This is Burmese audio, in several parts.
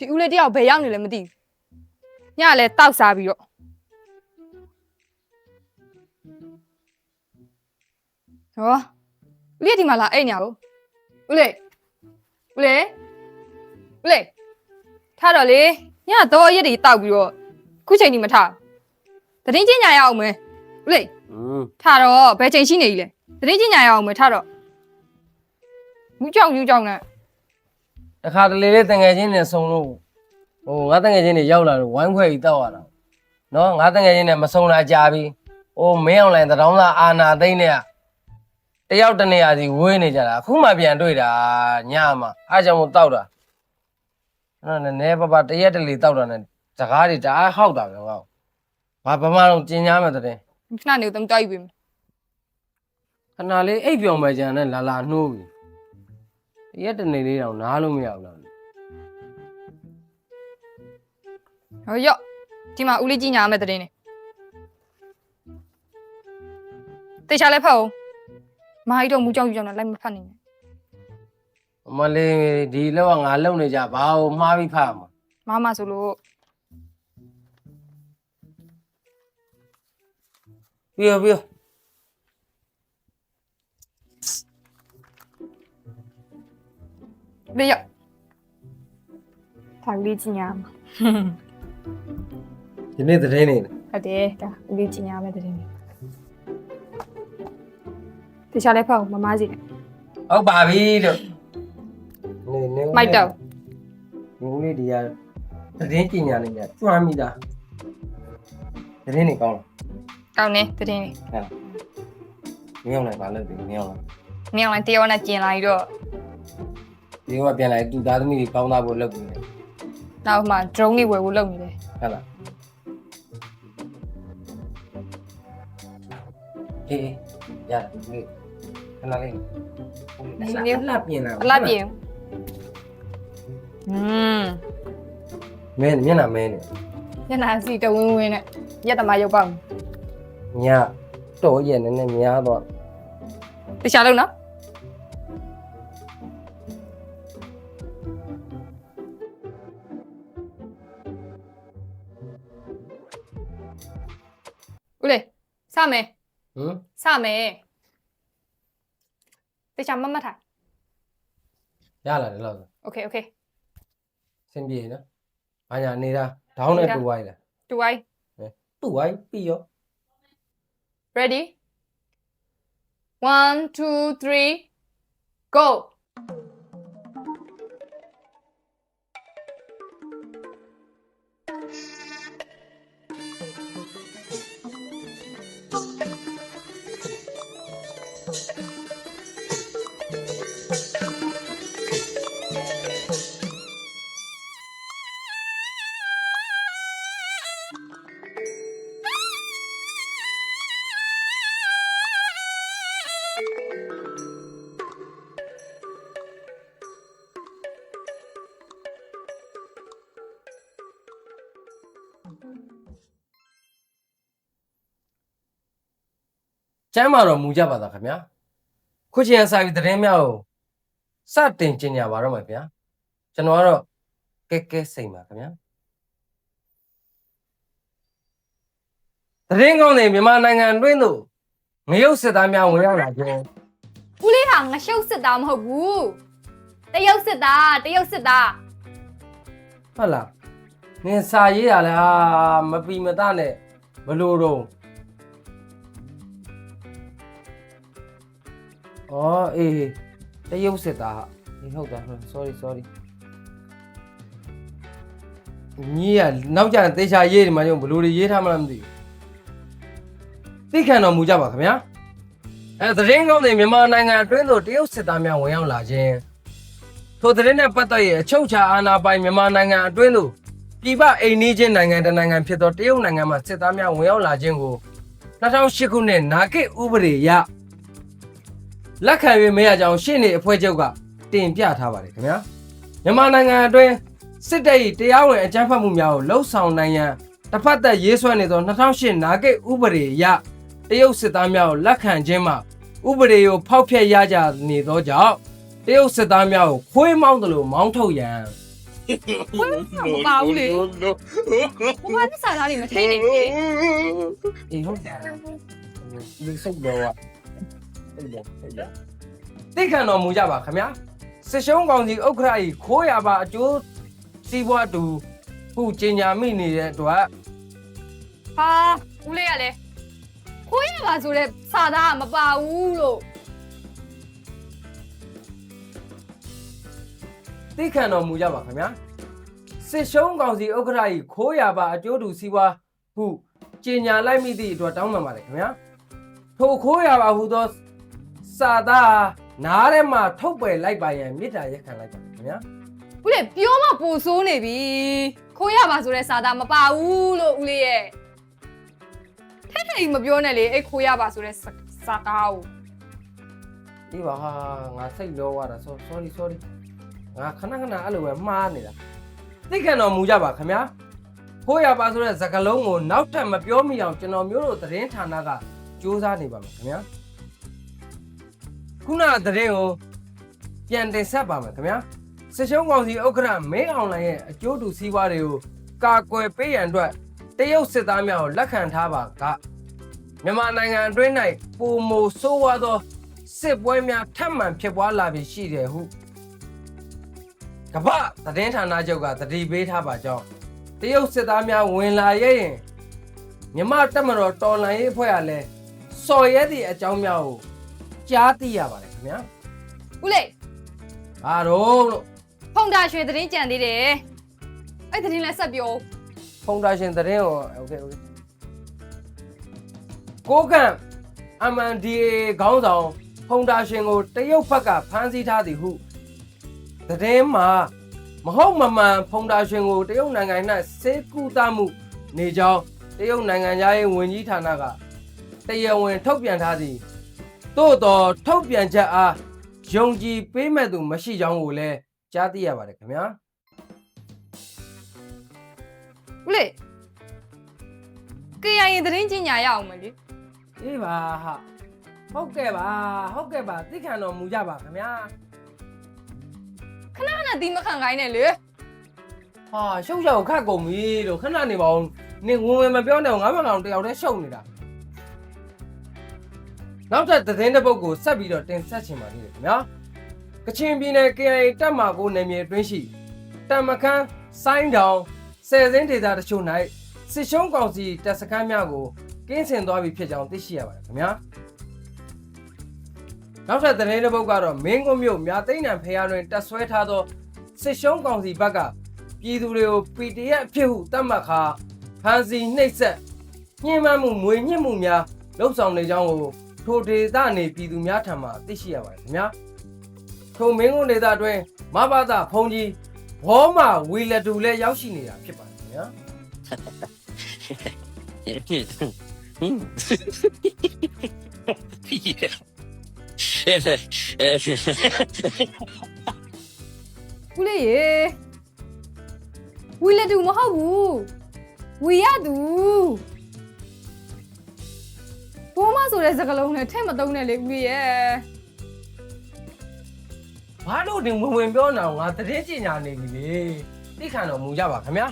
ဒီဦးလေးတယောက်ဘယ်ရောက်နေလဲမသိဘူးညကလည်းတောက်စားပြီးတော့ဟောဦးလေးကဒီမှာလာအိတ်ညာဘူးဦးလေးဦးလေးဦးလေးထားတော့လေညကတော့အရက်တွေတောက်ပြီးတော့ခုချိန်ကြီးမထားဘူးသတင်းချင်းညာရအောင်မယ်ဦးလေးอืมထားတော့ဘယ်ချိန်ရှိနေကြီးလဲသတင်းချင်းညာရအောင်မယ်ထားတော့မြူးကြောင်မြူးကြောင်နဲ့ တခါတလေလေးတငယ်ချင်းနဲ့ဆုံလို့ဟိုငါတငယ်ချင်းတွေရောက်လာလို့ဝိုင်းခွဲပြီးတောက်ရတာနော်ငါတငယ်ချင်းနဲ့မဆုံလာကြပြီဟိုမင်းအောင်လိုင်းတရောင်းသားအာနာသိမ့်နဲ့တယောက်တနေရာစီဝေးနေကြတာအခုမှပြန်တွေ့တာညမှာအားကြောင့်မို့တောက်တာအဲ့တော့နည်းနည်းပါးပါးတရက်တလေတောက်တာနဲ့စကားတွေတအားဟောက်တာပဲငါ့ဘာဗမာတော့ကျင်ညာမယ်တဲ့ခဏနေတော့တောက်ယူပြီခဏလေးအိပ်ပြောင်ပဲကြံနဲ့လာလာနှိုးပြီတ ရက်တနေလေးတော့နားလို့မရဘူးလားဟောရော့ဒီမှာဦးလေးကြီးညာမဲ့သတင်းနေတေချာလည်းဖတ်အောင်မာကြီးတော့မူကြောင်ယူကြောင်နဲ့လိုက်မဖတ်နိုင်နဲ့အမလေးဒီလောက်ကငါလုံနေကြဘာလို့မှားပြီးဖတ်မှာမမဆိုလို့ပြီးရောပြီးရော လေရော့ဒါဦးလေးကြီးညာမှာဒီနေ့သတင်းနေတယ်ဟုတ်တယ်ဒါဦးလေးကြီးညာမဲ့သတင်းနေတေချာလည်းဖတ်အောင်မမစီနဲ့ဟုတ်ပါပြီလို့နေနေမိုက်တော့ဒီဦးလေးဒီကသတင်းပညာလေးကကျွမ်းမိတာသတင်းနေကောင်းလားကောင်းနေသတင်းနေဟဲ့မင်းအောင်လိုက်ပါလို့ဒီမင်းအောင်မင်းအောင်တရားနဲ့ကျင်လာပြီးတော့ ဒီကပြန်လိုက်သူသားသမီးတွေကောင်းသားဖို့လုပ်နေတယ်နောက်မှ drone လေးဝယ်ဖို့လုပ်နေတယ်ဟုတ်လားအေးရတယ်ဒီခဏလေးလှပြင်လာအလားပြင်อืมမင်းမျက်နှာမင်းနေညနာစီတဝင်းဝင်းနဲ့ရက်သမားရုပ်ပေါက်ညတော့ရဲ့နည်းနည်းများတော့တခြားလုံးနော် 그래. 3회. 응? 3회. Tôi chăm mắt mắt hả? Ra là được rồi. Ok, ok. Xem gì nữa? À nhà này ra. Đóng này tụ ai là? Tụ ai? Tụ ai? Bị vô. Ready? One, two, three, go! ဝိုင်းလားတူ ကျမ်းမာတော်မူကြပါသားခင်ဗျာခုချင်းစာပြီးသတင်းများကိုစတင်ကျင်ညာပါတော့မယ်ဗျာကျွန်တော်ကတော့ကဲကဲစိတ်ပါခင်ဗျာသတင်းကောင်းတွေမြန်မာနိုင်ငံအတွင်းသို့ငရုတ်စစ်သားများဝင်ရောက်လာခြင်းဦးလေးဟာငရှုပ်စစ်သားမဟုတ်ဘူးတရုတ်စစ်သားတရုတ်စစ်သားဟုတ်လားနင်စာရေးရလဲဟာမပီမတနဲ့ဘလို့တော့ အော်အေးတရုတ်စစ်သားဟာဒီဟုတ်တာဟုတ် sorry sorry ညီကနောက်ကျရင်သေချာရေးဒီမှာကျုံဘလို့တွေရေးထားမှလားမသိဘူးသိခံတော်မူကြပါခင်ဗျာအဲသတင်းကောင်းတွေမြန်မာနိုင်ငံအတွင်းသို့တရုတ်စစ်သားများဝင်ရောက်လာခြင်းထိုသတင်းနဲ့ပတ်သက်ရအချုပ်ချာအာဏာပိုင်မြန်မာနိုင်ငံအတွင်းသို့ပြည်ပအိမ်နီးချင်းနိုင်ငံတစ်နိုင်ငံဖြစ်သောတရုတ်နိုင်ငံမှာစစ်သားများဝင်ရောက်လာခြင်းကို2008ခုနှစ်နာဂစ်ဥပဒေအရ လက်ခံ၍မရကြောင်းရှင်းနေအဖွဲ့ချုပ်ကတင်ပြထားပါတယ်ခင်ဗျာမြန်မာနိုင်ငံအတွင်းစစ်တပ်၏တရားဝင်အကြမ်းဖက်မှုများကိုလှုံ့ဆော်နိုင်ရန်တစ်ဖက်သက်ရေးဆွဲနေသော2008နာဂစ်ဥပဒေအရတရုတ်စစ်သားများကိုလက်ခံခြင်းမှာဥပဒေကိုဖောက်ဖျက်ရကြနေသောကြောင့်တရုတ်စစ်သားများကိုခွေးမောင်းသလိုမောင်းထုတ်ရန်တခွေးမပါဘူးလေ no, no. ဘဝနဲ့စားသားတွေမထိနေဘူးလေအေးဟုတ်တယ်လူစိတ်တော့อ่ะ စိတ်တော့စိတ်တော့သိခံတော်မူကြပါခင်ဗျာစစ်ရှုံးကောင်စီဥက္ခရာကြီးခိုးရပါအကျိုးစီးပွားတူခုကျင်ညာမိနေတဲ့အတွက်ဟာဦးလေးကလည်းခွေးရပါဆိုတဲ့စားသားကမပါဘူးလို့သိခံတော်မူကြပါခင်ဗျာစစ်ရှုံးကောင်စီဥက္ခရာကြီးခိုးရပါအကျိုးတူစီးပွားဟုကျင်ညာလိုက်မိသည့်အတွက်တောင်းပန်ပါတယ်ခင်ဗျာထိုခိုးရပါဟုသော စာသားနားထဲမှာထုတ်ပယ်လိုက်ပါရန်မေတ္တာရက်ခံလိုက်ပါတယ်ခင်ဗျာဦးလေးပြောမှပူဆိုးနေပြီခွေးရပါဆိုတဲ့စားသားမပါဘူးလို့ဦးလေးရဲ့ထက်ထက်ကြီးမပြောနဲ့လေအဲ့ခွေးရပါဆိုတဲ့စားသားကိုဒီပါဟာငါစိတ်လောသွားတာ so- sorry sorry ငါခဏခဏအဲ့လိုပဲမှားနေတာသိခံတော်မူကြပါခင်ဗျာခိုးရပါဆိုတဲ့စကားလုံးကိုနောက်ထပ်မပြောမိအောင်ကျွန်တော်မျိုးတို့သတင်းဌာနကစူးစမ်းနေပါမယ်ခင်ဗျာ ခုနကသတင်းကိုပြန်တင်ဆက်ပါမယ်ခင်ဗျာစစ်ရှုံးကောင်စီဥက္ကဋ္ဌမင်းအောင်လိုင်ရဲ့အကျိုးတူစည်းဝါးတွေကိုကာကွယ်ပေးရန်အတွက်တရုတ်စစ်သားများကိုလက်ခံထားပါကမြန်မာနိုင်ငံအတွင်း၌ပုံမိုဆိုးဝါးသောစစ်ပွဲများထပ်မံဖြစ်ပွားလာပြီရှိတယ်ဟုကမ္ဘာသတင်းဌာနချုပ်ကသတိပေးထားပါကြောင်းတရုတ်စစ်သားများဝင်လာရဲ့ရင်မြမတက်မတော်တော်လန်ရေးအဖွဲ့ကလည်းစော်ရဲသည့်အကြောင်းများကို ကြားသိရပါတယ်ခင်ဗျာ ဦးလေး ဘာတော့လို့ ဖုန်တာရွှေသတင်းကြံသေးတယ်အဲ့သတင်းလည်းဆက်ပြော ဖုန်ဒါရှင်သတင်းကိုโอเคโอเคကိုကန် MNDA ခေါင်းဆောင်ဖုန်ဒါရှင်ကိုတရုတ်ဘက်ကဖမ်းဆီးထားသည်ဟုသတင်းမှာမဟုတ်မမှန်ဖုန်ဒါရှင်ကိုတရုတ်နိုင်ငံ၌စေကူတမှုနေကြောင်းတရုတ်နိုင်ငံသားရေးဝန်ကြီးဌာနကတရားဝင်ထုတ်ပြန်ထားသည် သို့တော်ထုတ်ပြန်ချက်အားယုံကြည်ပေးမဲ့သူမရှိကြောင်းကိုလည်းကြားသိရပါတယ်ခင်ဗျာဦးလေးကေရရင်သတင်းကြီးညာရအောင်မလေးအေးပါဟာဟုတ်ကဲ့ပါဟုတ်ကဲ့ပါသိခံတော်မူကြပါခင်ဗျာခဏခဏဒီမခံခိုင်းနဲ့လေဟာရှုပ်ရောက်ခတ်ကုန်ပြီလို့ခဏနေပါဦးနေဝင်ဝင်မပြောနဲ့ငါးမကောင်တယောက်တည်းရှုပ်နေတာ နောက်ထပ်သတင်းတစ်ပုဒ်ကိုဆက်ပြီးတော့တင်ဆက်ချင်ပါသေးတယ်ခင်ဗျာကချင်ပြည်နယ် KIA တပ်မကိုနယ်မြေအတွင်းရှိတမခန်းဆိုင်းတောင်ဆယ်စင်းဒေသတချို့၌စစ်ရှုံးကောင်စီတပ်စခန်းများကိုကင်းစင်သွားပြီဖြစ်ကြောင်းသိရှိရပါတယ်ခင်ဗျာနောက်ထပ်သတင်းတစ်ပုဒ်ကတော့မင်းကွန်းမြို့မြသိန်းနံဖျားတွင်တက်ဆွဲထားသောစစ်ရှုံးကောင်စီဘက်ကပြည်သူတွေကို PDF အဖြစ်ဟုသတ်မှတ်ခါဖမ်းဆီးနှိပ်စက်ညှဉ်းပန်းမှုငွေညှစ်မှုများလှုပ်ဆောင်နေကြောင်းကို ထိုဒေသနေပြည်သူများထံမှသိရှိရပါတယ်ခင်ဗျာထိုမင်းကွန်းဒေသအတွင်းမဘာသာဖုန်ကြီးဘောမာဝီလက်တူလည်းရောက်ရှိနေတာဖြစ်ပါတယ်ခင်ဗျာဦးလေးရေဝီလက်တူမဟုတ်ဘူးဝီရသူဘောမ ဆိုတဲ့စကားလုံးနဲ့ထဲ့မသုံးနဲ့လေဦးလေးရဲ့ဘာလို့ဒီဝင်ဝင်ပြောနေအောင်ငါတည်င်းကျင်ညာနေပြီလေသိခံတော်မူကြပါခင်ဗျာ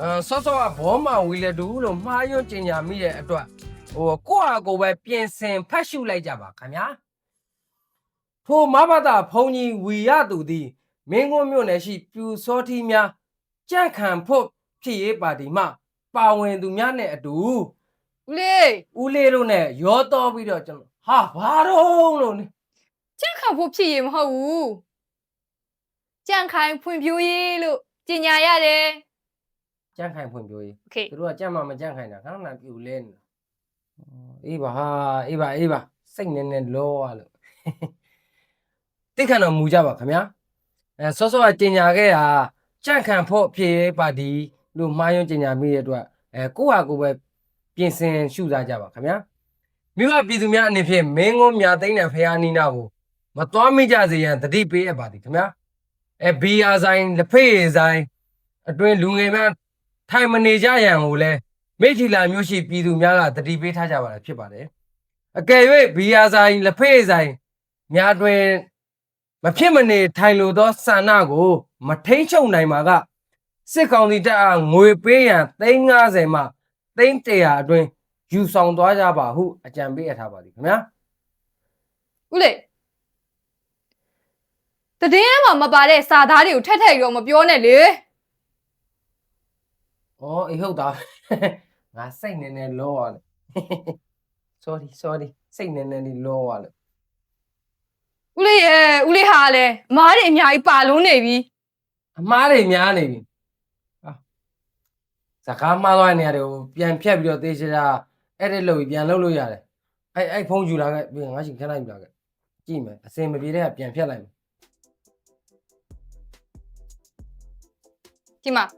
အဲဆော့ဆော့ကဘောမာဝီလက်တူလို့မှားယွင်းကျင်ညာမိတဲ့အတွက်ဟိုကိုယ့်ဟာကိုယ်ပဲပြင်ဆင်ဖတ်ရှုလိုက်ကြပါခင်ဗျာထိုမဘာသာဖုန်ကြီးဝီရသူသည်မင်းကွန်းမြို့နယ်ရှိပြူစောထီးများကြန့်ခံဖို့ဖြစ်ရေးပါတီမှပါဝင်သူများနဲ့အတူ ဦးလေး ဦးလေးတို့နဲ့ရောတော်ပြီးတော့ကျွန်တော်ဟာဘာတော့လို့နေ ကြက်ခါဖို့ဖြစ်ရင်မဟုတ်ဘူးကြန့်ခိုင်ဖွံ့ဖြိုးရေးလို့ကြေညာရတယ် ကြန့်ခိုင်ဖွင့်ပြောရေး โอเค သူတို့ကကြမ်းမှမကြမ်းခိုင်းတာခဏခဏပြူလဲနေတာအေးပါဟာအေးပါအေးပါစိတ်နဲ့နဲ့လောရလို့တိတ်ခံတော်မူကြပါခင်ဗျာအဲစောစောကကျင်ညာခဲ့တာကြန့်ခံဖို့ဖြည့်ပါတီလို့မှားယွင်းကျင်ညာမိတဲ့အတွက်အဲကိုယ့်ဟာကိုယ်ပဲ ပြင်ဆင်ရှုစားကြပါခင်ဗျာမြို့ကပြည်သူများအနေဖြင့်မင်းကုန်းမြသိမ့်တဲ့ဖရာနီနာကိုမတော်မိကြစေရန်တတိပေးအပ်ပါသည်ခင်ဗျာအဲဘီယာဆိုင်လက်ဖေးရည်ဆိုင်အတွင်းလူငယ်များထိုင်မနေကြရန်ကိုလည်းမိထီလာမျိုးရှိပြည်သူများကတတိပေးထားကြပါတာဖြစ်ပါတယ်အကယ်၍ဘီယာဆိုင်လက်ဖေးရည်ဆိုင်များတွင်မဖြစ်မနေထိုင်လိုသောဆန္ဒကို မထိန်ချုပ်နိုင်မှာကစစ်ကောင်စီတပ်အားငွေပေးရန်350မှ 300အတွင်းယူဆောင်သွားကြပါဟုအကြံပေးအပ်ထားပါသည်ခင်ဗျာဦးလေးတည်င်းမှာမပါတဲ့စာသားတွေကိုထက်ထက်ရောမပြောနဲ့လေ။အော်အေးဟုတ်တာ။ငါစိတ်နေနေလောရတယ်။ sorry sorry စိတ်နေနေလေးလောရတယ်ဦးလေးရဲ့ဦးလေးဟာလည်းအမားတွေအများကြီးပါလုံးနေပြီ။အမားတွေများနေပြီ။ဟာ စကားမှားသွားတဲ့နေရာတွေကိုပြန်ဖြတ်ပြီးတော့သေချာအဲ့ဒီလို့ပြန်လုပ်လို့ရတယ်။အဲ့အဲ့ဖုန်းယူလာခဲ့ပြီးငါရှင်ခက်လိုက်ယူလာခဲ့။ကြည့်မယ်အစင်မပြေတဲ့ကပြန်ဖြတ်လိုက်မယ်ဒီမှာ။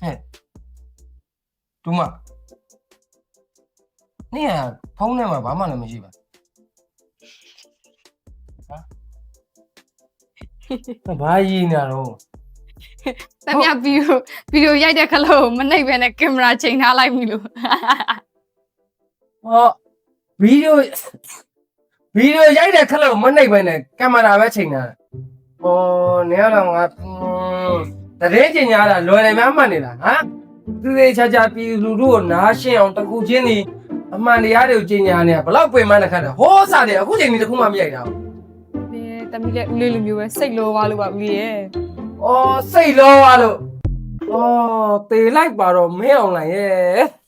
ဟဲ့။တူမ။နေရဖုန်းထဲမှာဘာမှလည်းမရှိပါ။ ဘာရည်နေတော့တမဗီဒီယိုဗီဒီယိုရိုက်တဲ့ခလို့မနှိပ်ပဲနဲ့ကင်မရာချိန်ထားလိုက်ပြီလို့ဟောဗီဒီယိုဗီဒီယိုရိုက်တဲ့ခက်လို့မနှိပ်ပဲနဲ့ကင်မရာပဲချိန်တာ။အော်နေရတော့ငါတရင်ချိန်ညာတာလွယ်တယ်များမှတ်နေတာဟမ်သူသေးချာချာပြည်လူတို့ကိုနားရှင်းအောင်တကူချင်းဒီအမှန်တရားတွေကိုချိန်ညာနေတာဘလောက်ပင်မနဲ့ခက်တယ်ဟောစားတယ်အခုချိန်ဒီတခုမှမရိုက်တာဘူးဒီ တမီလည်းဦးလေးလိုမျိုးပဲစိတ်လောပါလို့ပါဦးလေးရဲ့။အော်စိတ်လောသွားလို့အော်တေလိုက်ပါတော့မင်းအောင်လိုက်ရဲ့